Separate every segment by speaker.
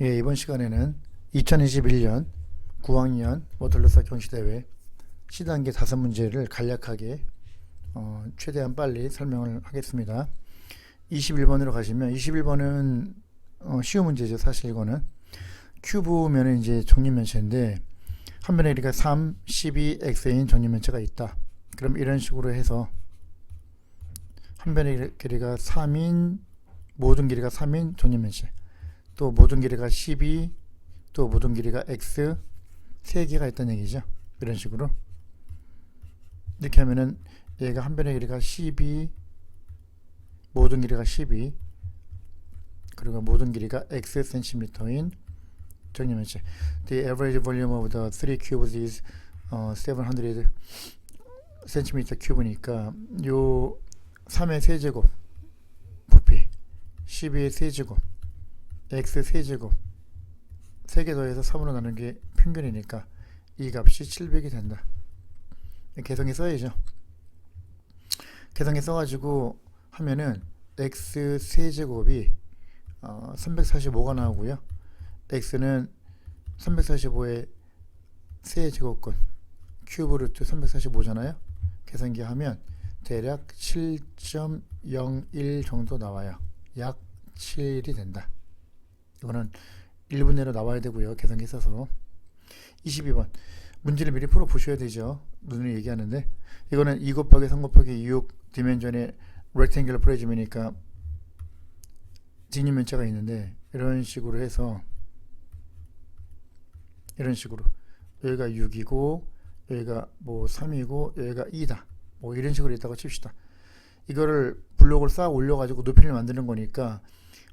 Speaker 1: 예, 이번 시간에는 2021년 9학년 워털루사 경시대회 C단계 다섯 문제를 간략하게 어, 최대한 빨리 설명을 하겠습니다. 21번으로 가시면 21번은 어, 쉬운 문제죠. 사실 이거는 큐브면은 이제 정립면체인데 한 변의 길이가 3, 12, x인 정립면체가 있다. 그럼 이런 식으로 해서 한 변의 길이가 3인 모든 길이가 3인 정립면체 또 모든 길이가 12, 또 모든 길이가 x 세 개가 있다는 얘기죠. 이런 식으로 이렇게 하면은 얘가 한 변의 길이가 12, 모든 길이가 12, 그리고 모든 길이가 x 센티미터인 정리면체. The average volume of the three cubes is 어, 700 센티미터 큐브니까 요 3의 세제곱 부피 12의 세제곱 x 세제곱 3개 더해서 3으로 나눈 게 평균이니까 이 값이 700이 된다. 개성에 써야죠. 개성에 써가지고 하면은 x 세제곱이 어, 345가 나오고요. x는 345의 세제곱근 큐브 루트 345잖아요. 계산기 하면 대략 7.01 정도 나와요. 약 7이 된다. 이거는 1분 내로 나와야 되고요. 계산기 써서 22번 문제를 미리 풀어 보셔야 되죠. 눈을 얘기하는데 이거는 2 곱하기 3 곱하기 6 디멘전의 rectangular 프리즘이니까 직립면체가 있는데 이런 식으로 해서 이런 식으로 여기가 6이고 여기가 뭐 3이고 여기가 2다. 뭐 이런 식으로 있다고 칩시다. 이거를 블록을 쌓아 올려 가지고 높이를 만드는 거니까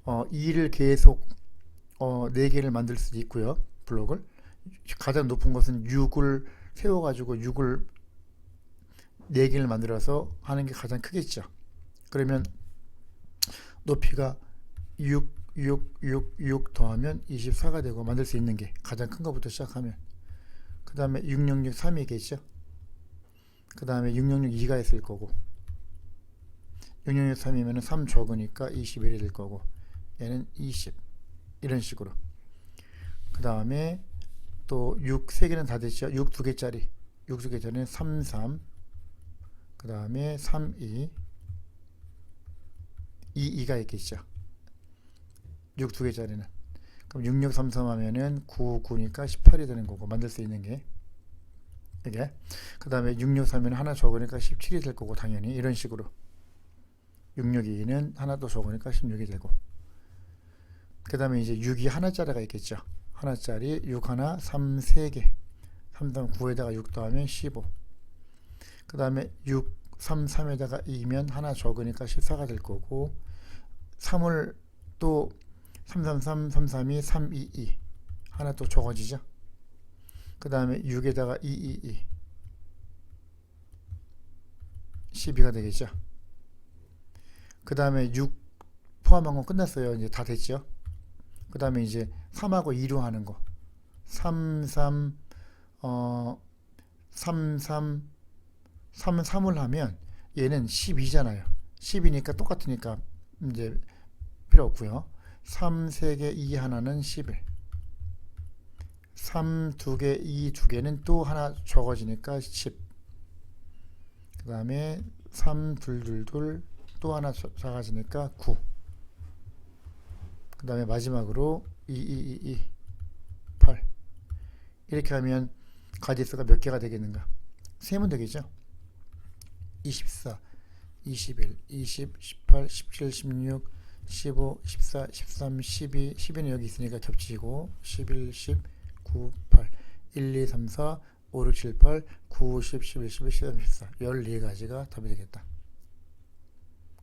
Speaker 1: 어 2를 계속 어 4개를 만들 수도 있고요. 블록을 가장 높은 것은 6을 세워 가지고 6을 4개를 만들어서 하는 게 가장 크겠죠. 그러면 높이가 6, 6, 6, 6 더하면 24가 되고 만들 수 있는 게 가장 큰 것부터 시작하면 그 다음에 666, 3이겠죠. 그 다음에 666, 2가 있을 거고 666, 3이면 3 적으니까 21이 될 거고 얘는 20 이런 식으로 그 다음에 또 6, 3개는 다 됐죠. 6, 2개짜리 6, 2개짜리는 3, 3 그 다음에 3, 2 2, 2가 있겠죠. 6두 개짜리는. 그럼 6, 6, 3, 3 하면은 9, 9니까 18이 되는 거고, 만들 수 있는 게. 이게. 그 다음에 6, 6, 3면 하나 적으니까 17이 될 거고, 당연히. 이런 식으로. 6, 6, 2는 하나 더 적으니까 16이 되고. 그 다음에 이제 6이 하나짜리가 있겠죠. 하나짜리 6 하나, 3, 3개. 3, 3, 9에다가 6 더하면 15. 그 다음에 6, 3, 3에다가 2면 하나 적으니까 14가 될 거고 3을 또 3, 3, 3, 3, 3이 3, 2, 2 하나 또 적어지죠. 그 다음에 6에다가 2, 2, 2 12가 되겠죠. 그 다음에 6 포함한 건 끝났어요. 이제 다 됐죠. 그 다음에 이제 3하고 2로 하는 거 3, 3, 어, 3, 3 3, 3을 하면 얘는 12잖아요. 10이니까 똑같으니까 이제 필요 없고요. 3, 3개, 2 하나는 11. 3, 2개, 2 2개는 또 하나 적어지니까 10. 그 다음에 3, 2, 2, 2, 또 하나 작아지니까 9. 그 다음에 마지막으로 2, 2, 2, 2, 8. 이렇게 하면 가지수가 몇 개가 되겠는가? 세면 되겠죠? 24, 21, 20, 18, 17, 16, 15, 14, 13, 12, 12는 여기 있으니까 겹치고 11, 10, 9, 8, 1, 2, 3, 4, 5, 6, 7, 8, 9, 10, 11, 12, 13, 14 14가지가 답이 되겠다.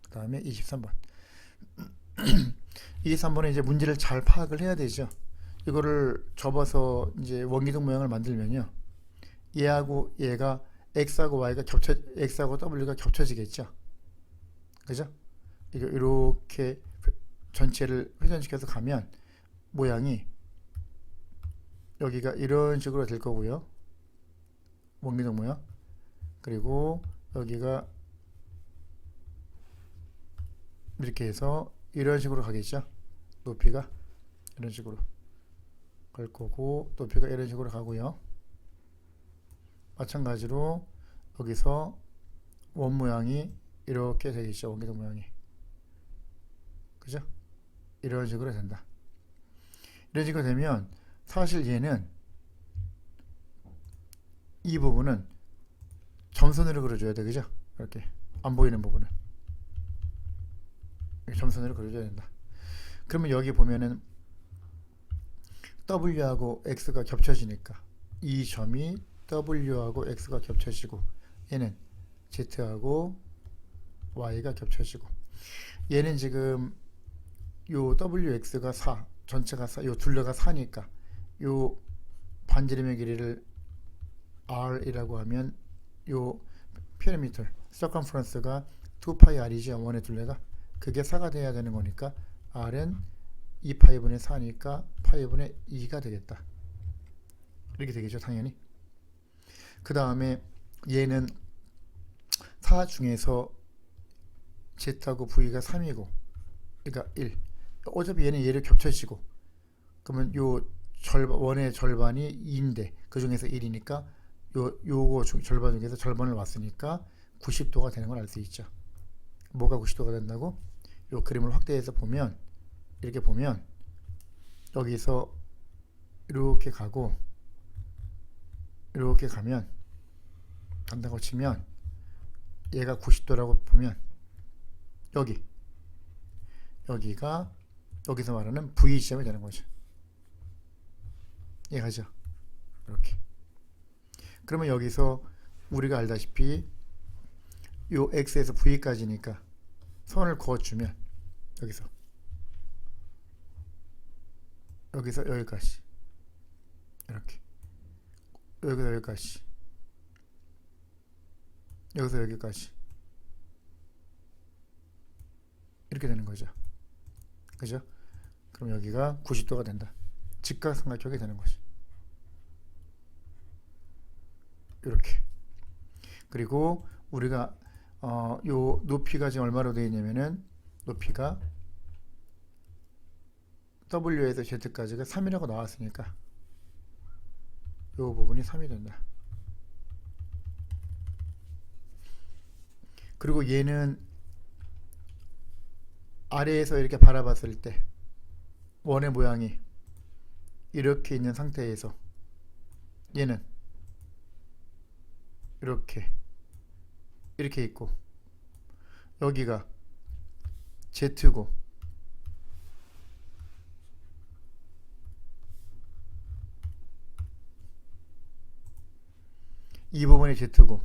Speaker 1: 그 다음에 23번 23번에 이제 문제를 잘 파악을 해야 되죠. 이거를 접어서 이제 원기둥 모양을 만들면요. 얘하고 얘가 x하고 y가 겹쳐 x하고 w가 겹쳐지겠죠. 그죠? 이거 이렇게 전체를 회전시켜서 가면 모양이 여기가 이런 식으로 될 거고요. 원기둥 모양. 그리고 여기가 이렇게 해서 이런 식으로 가겠죠. 높이가 이런 식으로. 갈 거고 높이가 이런 식으로 가고요. 마찬가지로 여기서 원 모양이 이렇게 되겠죠. 원기둥 모양이. 그죠? 이런 식으로 된다. 이런 식으로 되면 사실 얘는 이 부분은 점선으로 그려줘야 돼. 그죠? 이렇게 안 보이는 부분은 점선으로 그려줘야 된다. 그러면 여기 보면은 W하고 X가 겹쳐지니까 이 점이 W하고 X가 겹쳐지고 얘는 Z하고 Y가 겹쳐지고 얘는 지금 요 WX가 4 전체가 4, 요 둘레가 4니까 요 반지름의 길이를 R이라고 하면 요 피라미터 서컴프런스가 2파이 R이죠 원의 둘레가 그게 4가 돼야 되는 거니까 R은 2파이분의 4니까 파이분의 2가 되겠다. 이렇게 되겠죠 당연히. 그 다음에 얘는 4 중에서 Z하고 V가 3이고 그러니까 1 어차피 얘는 얘를 겹쳐지고 그러면 요 절반 원의 절반이 2인데 그 중에서 1이니까 요 요거 중, 절반 중에서 절반을 왔으니까 90도가 되는 걸 알 수 있죠. 뭐가 90도가 된다고? 요 그림을 확대해서 보면 이렇게 보면 여기서 이렇게 가고 이렇게 가면 간다고 치면 얘가 90도라고 보면 여기 여기가 여기서 말하는 V 지점이 되는 거죠. 이해가죠? 이렇게. 그러면 여기서 우리가 알다시피 요 X에서 V까지니까 선을 그어주면 여기서 여기서 여기까지 이렇게 여기서 여기까지 여기서 여기까지 이렇게 되는 거죠. 그죠? 그럼 여기가 90도가 된다. 직각삼각형이 되는 거지. 이렇게. 그리고 우리가 어, 요 높이가 지금 얼마로 되어 있냐면은 높이가 W에서 Z까지가 3이라고 나왔으니까 요 부분이 3이 된다. 그리고 얘는 아래에서 이렇게 바라봤을 때 원의 모양이 이렇게 있는 상태에서 얘는 이렇게 이렇게 있고 여기가 Z고 이 부분이 Z고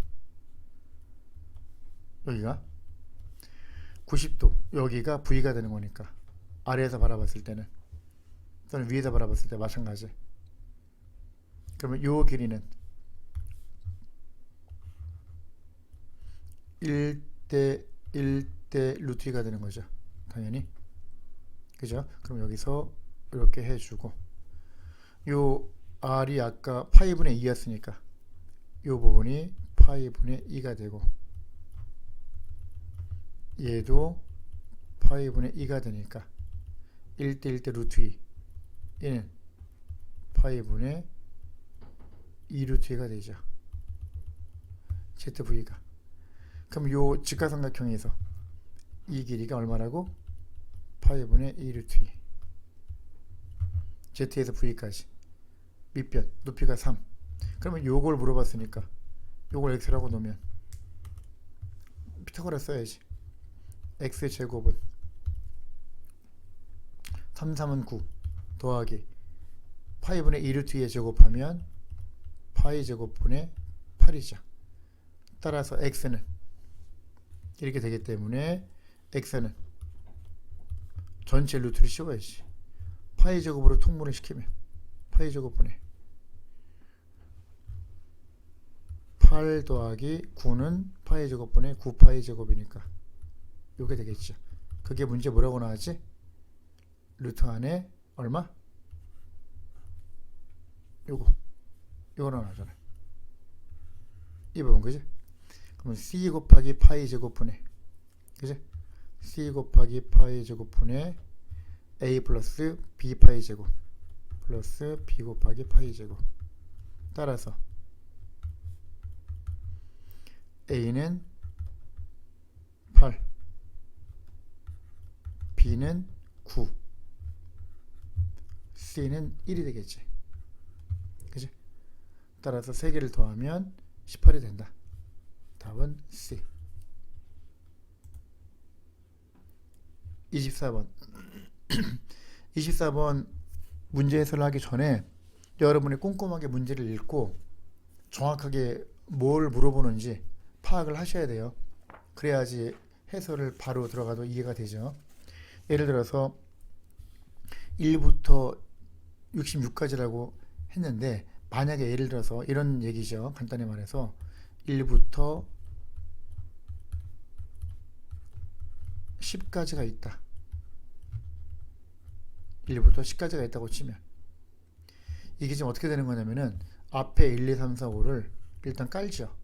Speaker 1: 여기가 90도 여기가 V가 되는 거니까 아래에서 바라봤을 때는 또는 위에서 바라봤을 때 마찬가지. 그러면 요 길이는 1대 1대 루트 2가 되는 거죠. 당연히. 그죠? 그럼 여기서 이렇게 해주고 요 R이 아까 파이분의 2였으니까 요 부분이 파이분의 2가 되고 얘도 파이분의 2가 되니까 1대 1대 루트 2 얘는 파이분의 2 루트 2가 되죠. ZV가 그럼 요 직각삼각형에서 이 길이가 얼마라고? 파이분의 2 루트 2 Z에서 V까지 밑변 높이가 3 그러면 요걸 물어봤으니까 요걸 X라고 놓으면 피타고라 써야지 x 제곱은 3, 3은 9 더하기 파이분의 2루트 2에 제곱하면 파이 제곱분의 8이죠. 따라서 x는 이렇게 되기 때문에 x는 전체 루트를 씌워야지. 파이 제곱으로 통분을 시키면 파이 제곱분의 8 더하기 9는 파이 제곱분의 9 파이 제곱이니까 요게 되겠죠. 그게 문제 뭐라고 나왔지? 루트 안에 얼마? 요거 요거 나오잖아. 이 부분 그지? 그러면 c 곱하기 파이 제곱분의 그지? c 곱하기 파이 제곱분의 a 플러스 b 파이 제곱 플러스 b 곱하기 파이 제곱. 따라서 a는 8 b는 9 c는 1이 되겠지. 그지? 따라서 3개를 더하면 18이 된다 답은 C 24번 24번 문제 해설을 하기 전에 여러분이 꼼꼼하게 문제를 읽고 정확하게 뭘 물어보는지 파악을 하셔야 돼요. 그래야지 해설을 바로 들어가도 이해가 되죠. 예를 들어서 1부터 66까지라고 했는데 만약에 예를 들어서 이런 얘기죠. 간단히 말해서 1부터 10까지가 있다. 1부터 10까지가 있다고 치면 이게 지금 어떻게 되는 거냐면은 앞에 1, 2, 3, 4, 5를 일단 깔죠.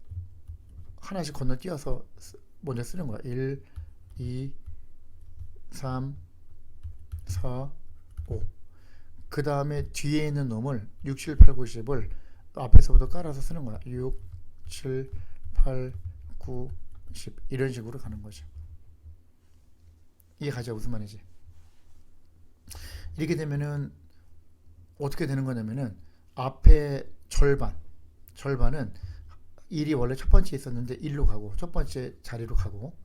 Speaker 1: 하나씩 건너뛰어서 쓰- 먼저 쓰는 거야. 1, 2, 3, 4, 5. 그 다음에 뒤에 있는 놈을 6, 7, 8, 9, 10을 앞에서부터 깔아서 쓰는 거야. 6, 7, 8, 9, 10 이런 식으로 가는 거죠. 이해 가죠? 무슨 말인지. 이렇게 되면은 어떻게 되는 거냐면은 앞에 절반 절반은 1이 원래 첫 번째 있었는데 1로 가고 첫 번째 자리로 가고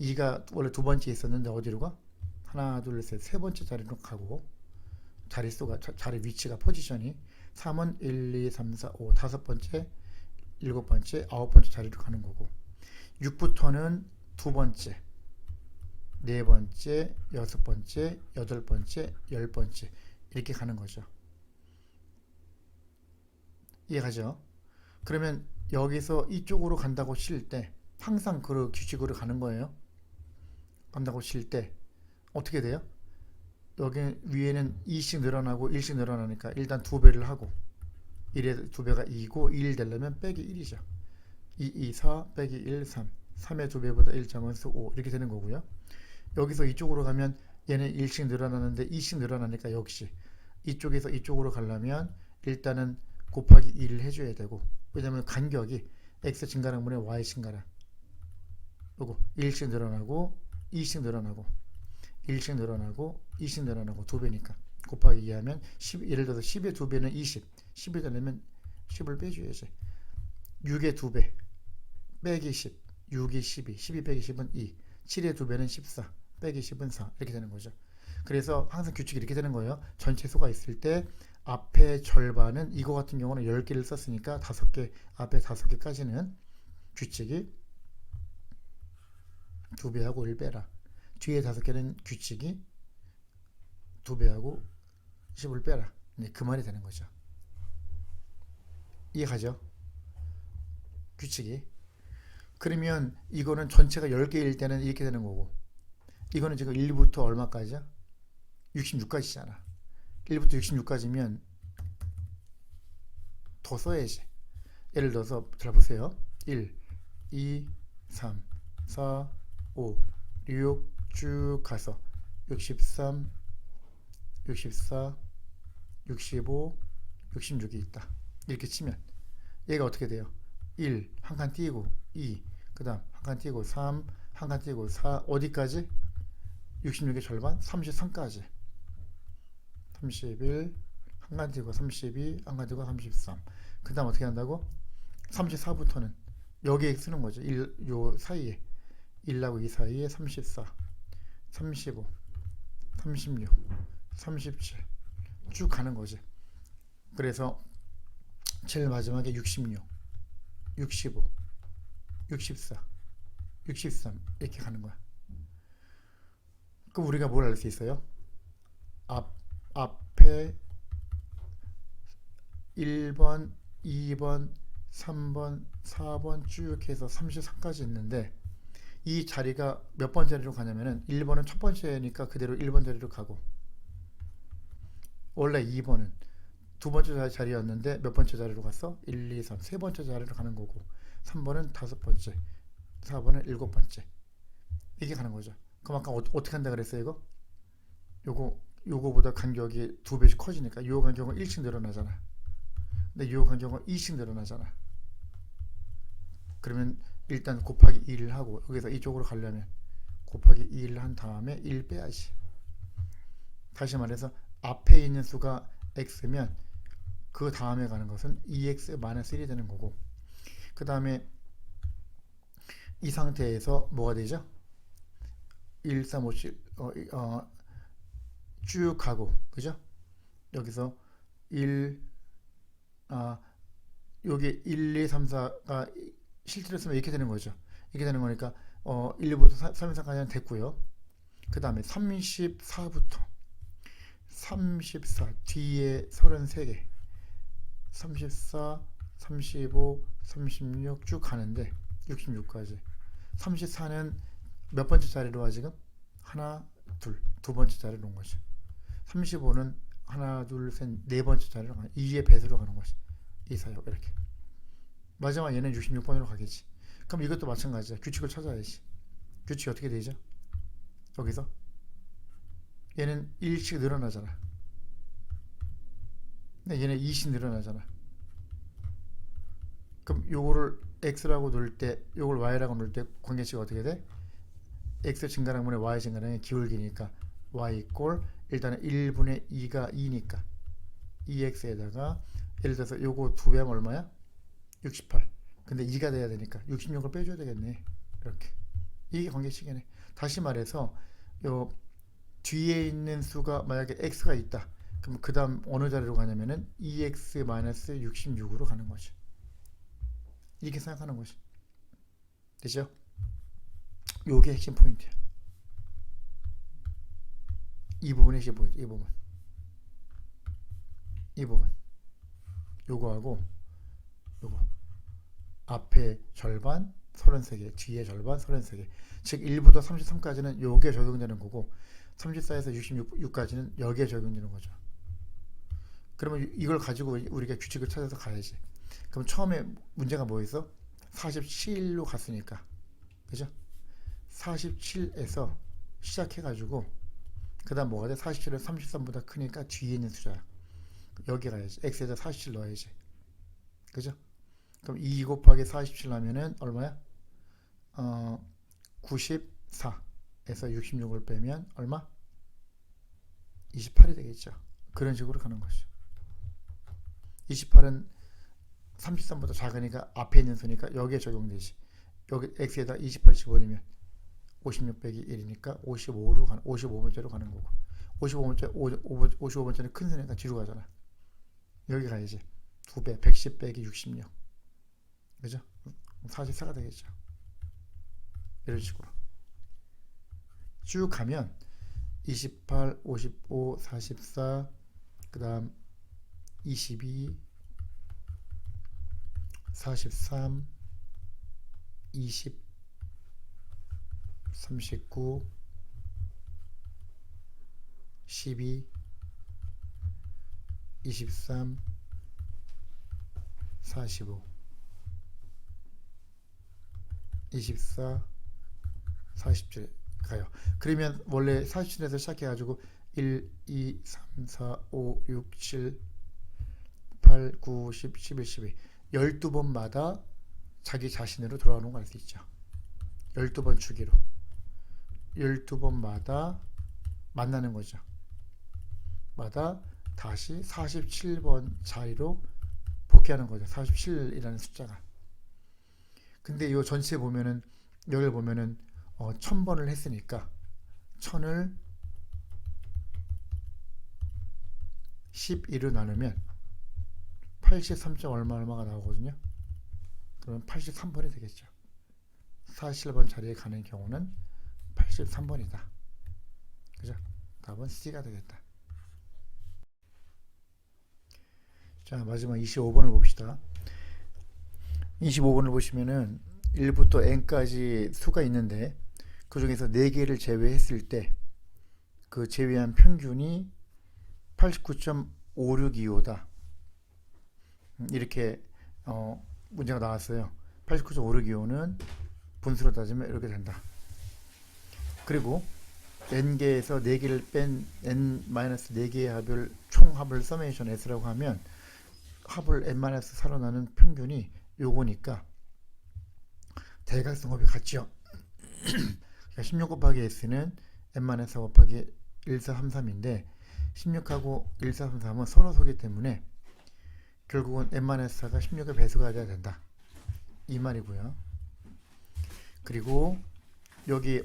Speaker 1: 2가 원래 두 번째 있었는데 어디로 가? 하나 둘 셋 세 번째 자리로 가고 자릿수가 자- 자리 위치가 포지션이 3은 1, 2, 3, 4, 5 다섯 번째 일곱 번째 아홉 번째 자리로 가는 거고 6부터는 두 번째 네 번째, 여섯 번째, 여덟 번째, 열 번째 이렇게 가는 거죠. 이해가죠? 그러면 여기서 이쪽으로 간다고 칠 때 항상 그 규칙으로 가는 거예요. 간다고 칠 때 어떻게 돼요? 여기 위에는 2씩 늘어나고 1씩 늘어나니까 일단 두 배를 하고 1의 두 배가 2고 1 되려면 빼기 1이죠. 2, 2, 4 빼기 1, 3 3의 두 배보다 1점은 5 이렇게 되는 거고요. 여기서 이쪽으로 가면 얘는 1씩 늘어나는데 2씩 늘어나니까 역시 이쪽에서 이쪽으로 가려면 일단은 곱하기 2를 해줘야 되고 왜냐면 간격이 x 증가량 분의 y 증가량 요거 1씩 늘어나고 2씩 늘어나고 1씩 늘어나고 2씩 늘어나고 두 배니까. 곱하기 2 하면 10, 예를 들어서 10의 두 배는 20 10이 되려면 10을 빼줘야지. 6의 두배 빼기 10 6이 12 12 빼기 10은 2 7의 두 배는 14 빼기 10은 4 이렇게 되는 거죠. 그래서 항상 규칙이 이렇게 되는 거예요. 전체 수가 있을 때 앞에 절반은 이거 같은 경우는 10개를 썼으니까 5개 앞에 5개까지는 규칙이 2배하고 1배라. 뒤에 5개는 규칙이 2배하고 10을 빼라. 네, 그 말이 되는 거죠. 이해가죠? 규칙이. 그러면 이거는 전체가 10개일 때는 이렇게 되는 거고 이거는 지금 1부터 얼마까지야? 66까지잖아. 1부터 66까지면 더 써야지. 예를 들어서 잘 보세요. 1, 2, 3, 4, 5, 6 쭉 가서 63, 64, 65, 66이 있다. 이렇게 치면 얘가 어떻게 돼요? 1, 한 칸 띄고 2, 그 다음 한 칸 띄고 3, 한 칸 띄고 4, 어디까지? 66의 절반? 33까지 31, 한칸 띄고 32, 한칸 띄고 33. 그 다음 어떻게 한다고? 34부터는 여기에 쓰는 거죠. 1, 요 사이에 1하고 2 사이에 34, 35, 36, 37 쭉 가는 거지. 그래서 제일 마지막에 66, 65, 64, 63 이렇게 가는 거야. 그럼 우리가 뭘 알 수 있어요? 앞 앞에 1번, 2번, 3번, 4번 쭉 해서 33까지 있는데 이 자리가 몇 번 자리로 가냐면은 1번은 첫 번째니까 그대로 1번 자리로 가고 원래 2번은 두 번째 자리였는데 몇 번째 자리로 갔어? 1, 2, 3, 세 번째 자리로 가는 거고 3번은 다섯 번째, 4번은 일곱 번째 이게 가는 거죠. 그럼 아까 어, 어떻게 한다 그랬어요 이거? 요거 요거보다 간격이 두 배씩 커지니까 요 간격은 1씩 늘어나잖아. 근데 요 간격은 2씩 늘어나잖아. 그러면 일단 곱하기 1을 하고 여기서 이쪽으로 가려면 곱하기 2를 한 다음에 1 빼야지. 다시 말해서 앞에 있는 수가 x면 그 다음에 가는 것은 2x 1이 되는 거고 그 다음에 이 상태에서 뭐가 되죠? 1, 3, 5, 7, 어, 이- 어, 쭉 가고 그죠? 여기서 1, 아 여기 1, 2, 3, 4가 실제로 쓰면 이렇게 되는 거죠. 이렇게 되는 거니까 어, 1부터 3, 4까지는 됐고요. 그 다음에 34부터 34 뒤에 33개 34, 35, 36 쭉 가는데 66까지 34는 몇 번째 자리로 와 지금? 하나, 둘, 두 번째 자리로 온 거죠. 35는 하나, 둘, 셋, 네 번째 자리로 가는 2의 배수로 가는 거지. 이 사역 이렇게. 마지막 얘는 66번으로 가겠지. 그럼 이것도 마찬가지야. 규칙을 찾아야지. 규칙이 어떻게 되죠? 여기서 얘는 1씩 늘어나잖아. 근데 얘는 2씩 늘어나잖아. 그럼 요거를 x라고 놓을 때, 요걸 y라고 놓을 때 관계치가 어떻게 돼? X 증가량분의 y 증가량의 기울기니까 y 이꼴 일단은 1분의 2가 2니까 2x에다가 예를 들어서 요거 두 배하면 얼마야? 68. 근데 2가 돼야 되니까 66을 빼줘야 되겠네. 이렇게. 이게 관계식이네. 다시 말해서 요 뒤에 있는 수가 만약에 x가 있다. 그럼 그 다음 어느 자리로 가냐면은 2x-66으로 가는 거지. 이렇게 생각하는 거지. 되죠? 요게 핵심 포인트야. 이 부분이 핵심 포인트. 이 부분. 이 부분. 요거하고 요거. 앞에 절반 33개, 뒤에 절반 33개. 즉 1부터 33까지는 요게 적용되는 거고 34에서 66까지는 여기에 적용되는 거죠. 그러면 이걸 가지고 우리가 규칙을 찾아서 가야지. 그럼 처음에 문제가 뭐였어? 47로 갔으니까. 그죠? 47에서 시작해가지고 그 다음 뭐가 돼? 47은 33보다 크니까 뒤에 있는 숫자야. 여기 가야지. x에다 47 넣어야지. 그죠? 그럼 2 곱하기 47 하면은 얼마야? 어, 94에서 66을 빼면 얼마? 28이 되겠죠. 그런 식으로 가는 것이죠. 28은 33보다 작으니까 앞에 있는 수니까 여기에 적용되지. 여기 x에다 28 집어넣으면 56 빼기 1이니까 55로 가는 55번째로 가는 거고 55번째 55번째는 큰 수니까 뒤로 가잖아. 여기 가야지. 두 배, 110 빼기 66. 그죠? 44가 되겠죠. 이런 식으로. 쭉 가면 28, 55, 44, 그 다음 22, 43, 20, 39, 12, 23, 45, 24, 47 가요. 그러면 원래 47에서 시작해 가지고 1, 2, 3, 4, 5, 6, 7, 8, 9, 10, 11, 12 12번마다 자기 자신으로 돌아오는 걸 알 수 있죠. 12번 주기로 12번마다 만나는 거죠. 마다 다시 47번 자리로 복귀하는 거죠. 47이라는 숫자가. 근데 이 전체 보면은 여기를 보면은 어, 1000번을 했으니까 1000을 12로 나누면 83점 얼마 얼마가 나오거든요. 그러면 83번이 되겠죠. 47번 자리에 가는 경우는 83번이다. 그죠? 답은 C가 되겠다. 자, 마지막 25번을 봅시다. 25번을 보시면은 1부터 n까지 수가 있는데 그 중에서 4개를 제외했을 때 그 제외한 평균이 89.5625다. 이렇게 어, 문제가 나왔어요. 89.5625는 분수로 따지면 이렇게 된다. 그리고 n개에서 4개를 뺀 n-4개의 합을 총합을 서메이션 s라고 하면 합을 n-4로 나눈 평균이 요거니까 대각선곱이 같죠. 그러니까 16 곱하기 s는 n-4 곱하기 1433인데 16하고 1433은 서로 소기 때문에 결국은 n-4가 16의 배수가 돼야 된다. 이 말이고요. 그리고 여기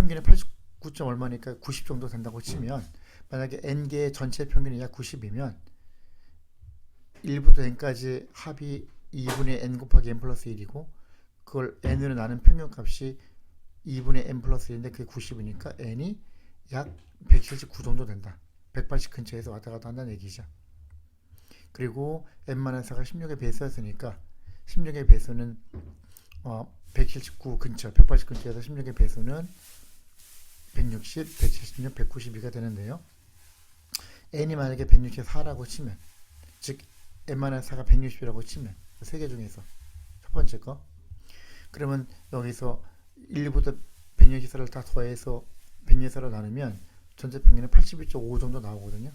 Speaker 1: 평균이 89. 점 얼마니까 90 정도 된다고 치면 만약에 n개의 전체 평균이 약 90이면 1부터 n까지 합이 2분의 n 곱하기 n 플러스 1이고 그걸 n으로 나눈 평균 값이 2분의 n 플러스 1인데 그게 90이니까 n이 약 179 정도 된다. 180 근처에서 왔다 갔다 한다는 얘기죠. 그리고 n-4가 16의 배수였으니까 16의 배수는 어, 179 근처, 180 근처에서 16의 배수는 160, 176, 192가 되는데요. n이 만약에 164라고 치면 즉 n-4가 160이라고 치면 세 개 중에서 첫 번째 거 그러면 여기서 1부터 164를 다 더해서 164로 나누면 전체 평균은 81.5 정도 나오거든요.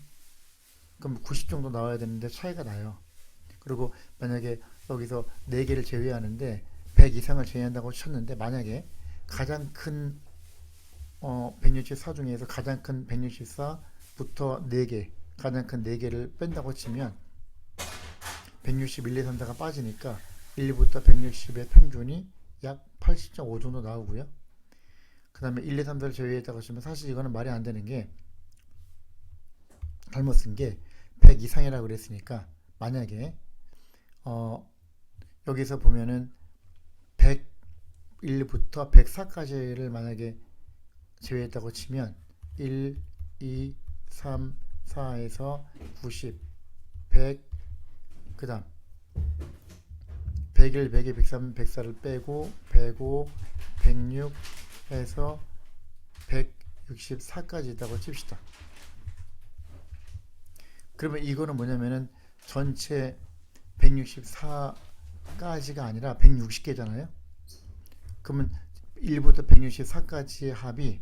Speaker 1: 그럼 90 정도 나와야 되는데 차이가 나요. 그리고 만약에 여기서 4개를 제외하는데 100 이상을 제외한다고 쳤는데 만약에 가장 큰 어, 164 중에서 가장 큰 164부터 4개, 가장 큰 4개를 뺀다고 치면 161, 2, 3, 4가 빠지니까 1부터 160의 평균이 약 80.5 정도 나오고요. 그 다음에 1, 2, 3, 4를 제외했다고 치면 사실 이거는 말이 안 되는 게 잘못 쓴 게 100 이상이라고 그랬으니까 만약에 어, 여기서 보면은 101부터 104까지를 만약에 제외했다고 치면 1, 2, 3, 4에서 90, 100, 그 다음 101, 102, 103, 104를 빼고 105, 106에서 164까지 있다고 칩시다. 그러면 이거는 뭐냐면은 전체 164까지가 아니라 160개잖아요. 그러면 1부터 164까지의 합이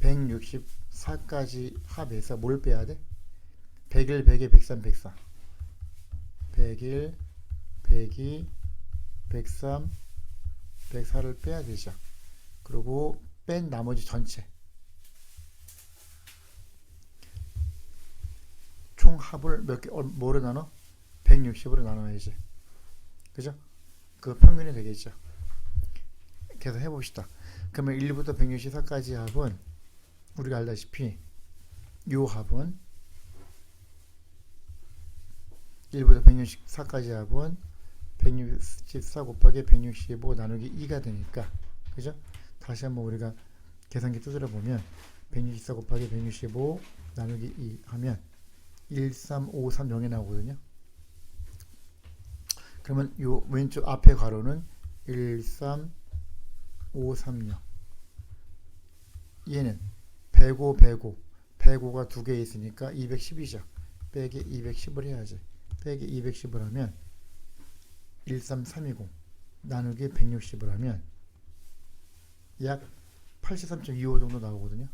Speaker 1: 164까지 합에서 뭘 빼야 돼? 101, 102, 103, 104 101, 102, 103, 104를 빼야 되죠. 그리고 뺀 나머지 전체 총 합을 몇 개, 어, 뭐로 나눠? 160으로 나눠야지. 그죠? 그 평균이 되겠죠. 계속 해봅시다. 그러면 1부터 164까지 합은 우리가 알다시피 요 합은 1부터 164까지 합은 164 곱하기 165 나누기 2가 되니까 그죠? 다시 한번 우리가 계산기 두드려 보면 164 곱하기 165 나누기 2 하면 13530이 나오거든요. 그러면 요 왼쪽 앞에 가로는 13536 얘는 105 105 105가 두 개 있으니까 210이죠. 빼기 210을 해야지. 빼기 210을 하면 13320 나누기 160을 하면 약 83.25 정도 나오거든요.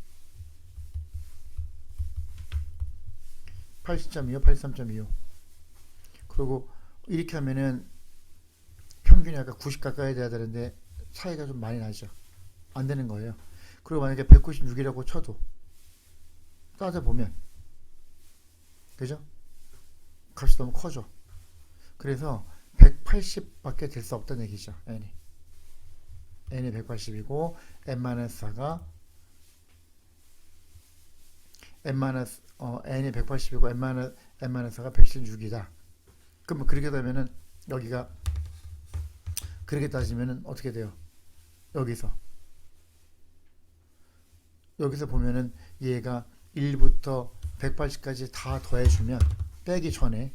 Speaker 1: 80.25, 83.25. 그리고 이렇게 하면은 평균이 아까 90 가까이 돼야 되는데 차이가 좀 많이 나죠. 안 되는 거예요. 그리고 만약에 196이라고 쳐도 따져보면 그죠? 값이 너무 커져. 그래서 180밖에 될 수 없다는 얘기죠. n이. n이 180이고 n-4가 n- 어, n이 180이고 n- n-4가 116이다. 그러면 그렇게 되면은 여기가 그렇게 따지면은 어떻게 돼요? 여기서. 여기서 보면은 얘가 1부터 180까지 다 더해주면 빼기 전에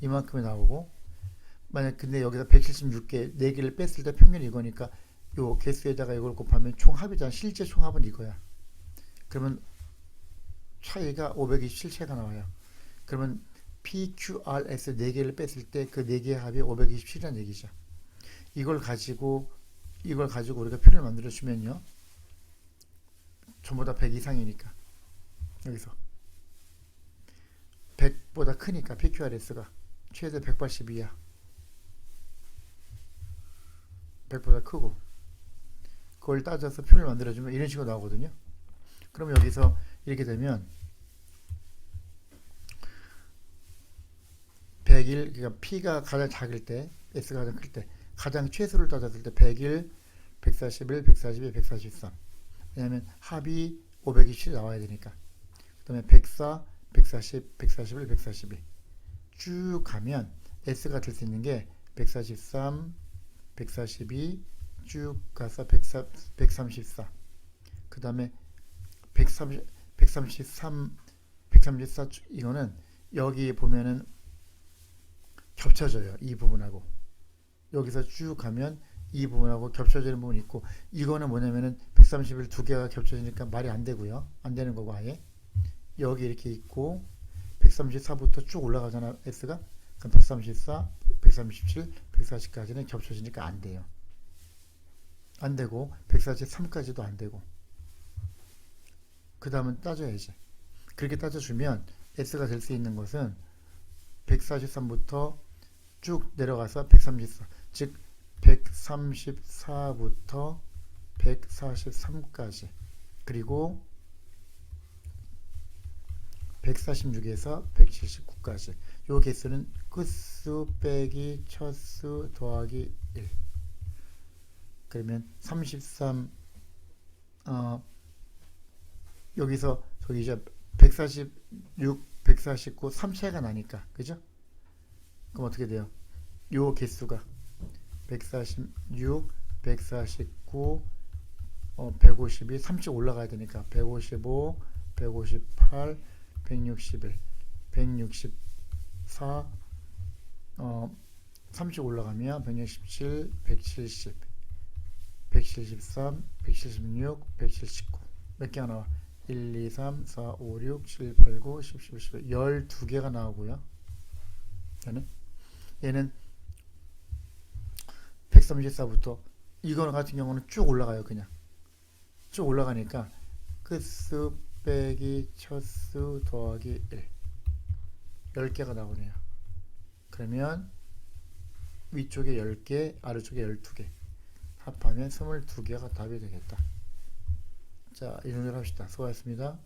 Speaker 1: 이만큼이 나오고 만약 근데 여기서 176개 4개를 뺐을 때 평균이 이거니까 요 개수에다가 이걸 곱하면 총합이잖아. 실제 총합은 이거야. 그러면 차이가 527차가 나와요. 그러면 PQRS 4개를 뺐을 때 그 4개의 합이 527이라는 얘기죠 이걸 가지고 이걸 가지고 우리가 표를 만들어 주면요. 전부 다 100 이상이니까 여기서 100보다 크니까 PQRS가 최대 180 이야. 100보다 크고 그걸 따져서 표를 만들어 주면 이런 식으로 나오거든요. 그럼 여기서 이렇게 되면 101 그러니까 P가 가장 작을 때 S가 가장 클 때 가장 최소를 따졌을 때 101, 141, 142, 143 왜냐하면 합이 527 나와야 되니까. 그 다음에 104, 140, 141, 142 쭉 가면 S가 될 수 있는 게 143, 142, 쭉 가서 104, 134. 그 다음에 130, 133, 134 쭉- 이거는 여기 보면은 겹쳐져요. 이 부분하고 여기서 쭉 가면 이 부분하고 겹쳐지는 부분이 있고 이거는 뭐냐면은 131 두 개가 겹쳐지니까 말이 안 되고요. 안 되는 거고 아예 여기 이렇게 있고 134부터 쭉 올라가잖아 S가 그럼 134, 137, 140까지는 겹쳐지니까 안 돼요. 안 되고 143까지도 안 되고 그 다음은 따져야지. 그렇게 따져주면 S가 될 수 있는 것은 143부터 쭉 내려가서 134, 즉 134부터 143까지. 그리고 146에서 179까지. 요 개수는 끝수 빼기 첫수 더하기 1 그러면 33 어, 여기서 저기 이제 146, 149, 3차이가 나니까. 그죠? 그럼 어떻게 돼요? 요 개수가 146, 149, 어, 152, 30 올라가야 되니까 155, 158, 161, 164, 어, 30 올라가면 167, 170, 173, 176, 179. 몇 개가 나와? 1, 2, 3, 4, 5, 6, 7, 8, 9, 10, 11, 12, 12개가 나오고요. 얘는 얘는 134부터 이거 같은 경우는 쭉 올라가요, 그냥. 쭉 올라가니까 끝수 빼기 첫수 더하기 1 10개가 나오네요. 그러면 위쪽에 10개, 아래쪽에 12개 합하면 22개가 답이 되겠다. 자, 이 정도로 합시다. 수고하셨습니다.